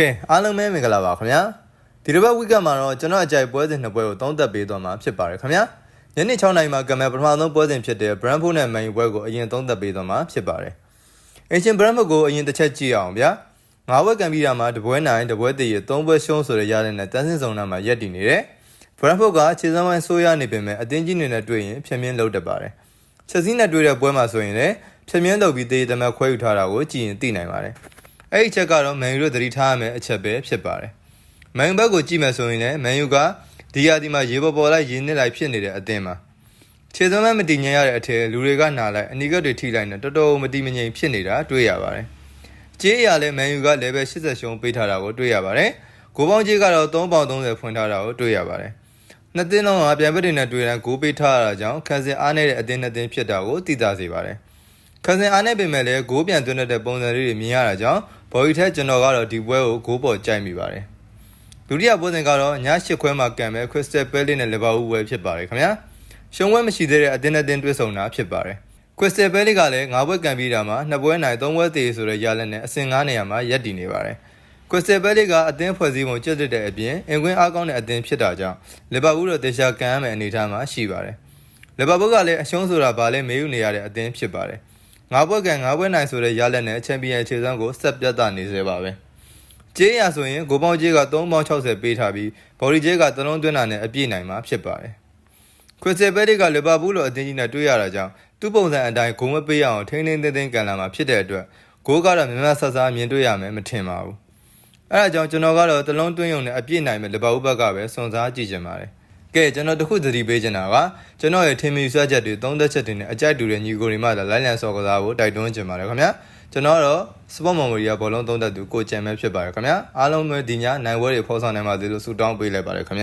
ကဲအားလုံးပဲမင်္ဂလာပါခင်ဗျာဒီတစ်ပတ်ဝီကမှာတော့ကျွန်တော်အကြိုက်ပွဲစဉ်နှစ်ပွဲကိုသုံးသပ်ပေးသွားမှာဖြစ်ပါတယ်ခင်ဗျာညနေ6နာရီမှာကမယ်ပထမဆုံးပွဲစဉ်ဖြစ်တဲ့ Brentford နဲ့ Man U ပွဲကိုအရင်သုံးသပ်ပေးသွားမှာဖြစ်ပါတယ်အင်ရှင် Brentford ကိုအရင်တစ်ချက်ကြည့်အောင်ဗျာငါးဘွဲကန်ပြီးတာမှာတပွဲနိုင်တပွဲတည်ရသုံးပွဲရှုံးဆိုတဲ့ရတဲ့နဲ့တန်းစင်ဆောင်နာမှာရက်တည်နေတယ် Brentford ကခြေစမ်းပိုင်းဆိုးရနေပေမဲ့အသင်းကြီးနေနဲ့တွေ့ရင်ဖြည့်မြင်းလုပ်တတ်ပါတယ်ချက်စီးနဲ့တွေ့တဲ့ပွဲမှာဆိုရင်လည်းဖြည့်မြင်းလုပ်ပြီးတည်ရတမခွဲယူထားတာကိုကြည့်ရင်သိနိုင်ပါတယ် အဲ့ဒီချက်ကတော့မန်ယူတို့သတိထားရမယ့်အချက်ပဲဖြစ်ပါတယ်။မန်ယူဘက်ကိုကြည့်မယ်ဆိုရင်လည်းမန်ယူကဒီယာဒီမှာရေပေါ်ပေါ်လိုက်ရင်းနစ်လိုက်ဖြစ်နေတဲ့အသင်းမှာခြေသွမ်းမမတည်ငြိမ်ရတဲ့အထက်လူတွေကနာလိုက်အနီကတ်တွေထိလိုက်နေတော်တော်မတည်မငြိမ်ဖြစ်နေတာတွေ့ရပါတယ်။ကြေးအရာလည်းမန်ယူက level 80ရှုံးပေးထားတာကိုတွေ့ရပါတယ်။ဂိုးပေါင်းကြေးကတော့3ပေါင်30ဖွင့်ထားတာကိုတွေ့ရပါတယ်။နှစ်သင်းလုံးကပြန်ပစ်တွေနဲ့တွေ့တဲ့ဂိုးပေးထားရတာကြောင့်ခန်းစင်အားနေတဲ့အသင်းနှစ်သင်းဖြစ်တာကိုသိသာစေပါတယ်။ခန်းစင်အားနဲ့ပင်မဲ့လည်းဂိုးပြန်သွင်းတဲ့ပုံစံလေးတွေမြင်ရတာကြောင့် ဘော်ဒီထက်ကျွန်တော်ကတော့ဒီပွဲကိုဂိုးပေါ်ကြိုက်မိပါတယ်ဒုတိယပွဲစဉ်ကတော့ည၈ခွဲမှာကန်မဲ့ခရစ်စတယ်ပဲလီနဲ့လီဗာပူးပွဲဖြစ်ပါတယ်ခင်ဗျာရှုံးပွဲမရှိသေးတဲ့အတင်းအတင်းတွေ့ဆုံတာဖြစ်ပါတယ်ခရစ်စတယ်ပဲလီကလည်း၅ပွဲကန်ပြီးတာမှာ၂ပွဲနိုင်၃ပွဲသေးဆိုတဲ့ရလက်နဲ့အဆင့်9နေရာမှာရပ်တည်နေပါတယ်ခရစ်စတယ်ပဲလီကအသင်းဖွဲ့စည်းပုံကျက်တက်တဲ့အပြင်အင်ကွင်းအားကောင်းတဲ့အသင်းဖြစ်တာကြောင့်လီဗာပူးတို့တေချာကန်ရမယ့်အနေအထားမှာရှိပါတယ်လီဗာပူးကလည်းအရှုံးဆိုတာဘာလဲမေးယူနေရတဲ့အသင်းဖြစ်ပါတယ် ငါးဘွက်ကန်ငါးဘွက်နိုင်ဆိုတဲ့ရလက်နဲ့ချန်ပီယံခြေစွမ်းကိုဆက်ပြတ်တာနေစေပါပဲကြေးရဆိုရင်ဂိုးပေါင်းကြေးက3ပေါင်း60ပေးထားပြီးဘော်ဒီကြေးကသလုံးသွင်းတာနဲ့အပြည့်နိုင်မှာဖြစ်ပါတယ်ခရစ်စတယ်ဘက်ဒစ်ကလီဗာပူးလိုအသင်းကြီးနဲ့တွေ့ရတာကြောင့်သူ့ပုံစံအတိုင်းဂိုးမပေးရအောင်ထိန်းထိန်းသိမ်းသိမ်းကန်လာမှာဖြစ်တဲ့အတွက်ဂိုးကတော့မြမဆဆမြင်တွေ့ရမယ်မထင်ပါဘူးအဲဒါကြောင့်ကျွန်တော်ကတော့သလုံးသွင်းရုံနဲ့အပြည့်နိုင်မယ်လီဗာပူးဘက်ကပဲစွန်စားကြည့်ချင်ပါတယ် ကဲကျွန်တော်တခုသတိပေးချင်တာကကျွန်တော်ရဲ့ထင်မြင်ဆွဲချက်တွေသုံးသက်ချက်တွေနဲ့အကြိုက်တူတဲ့ညီကိုတွေမှသာလိုင်းလံစော်ကစားဖို့တိုက်တွန်းချင်ပါတယ်ခင်ဗျာကျွန်တော်ကတော့ Sport Memory ကဘောလုံးသုံးသက်သူကိုကြံမဲဖြစ်ပါတယ်ခင်ဗျာအားလုံးပဲဒီညနိုင်ဝဲတွေဖော်ဆောင်နိုင်ပါသေးလို့ဆုတောင်းပေးလိုက်ပါတယ်ခင်ဗျာ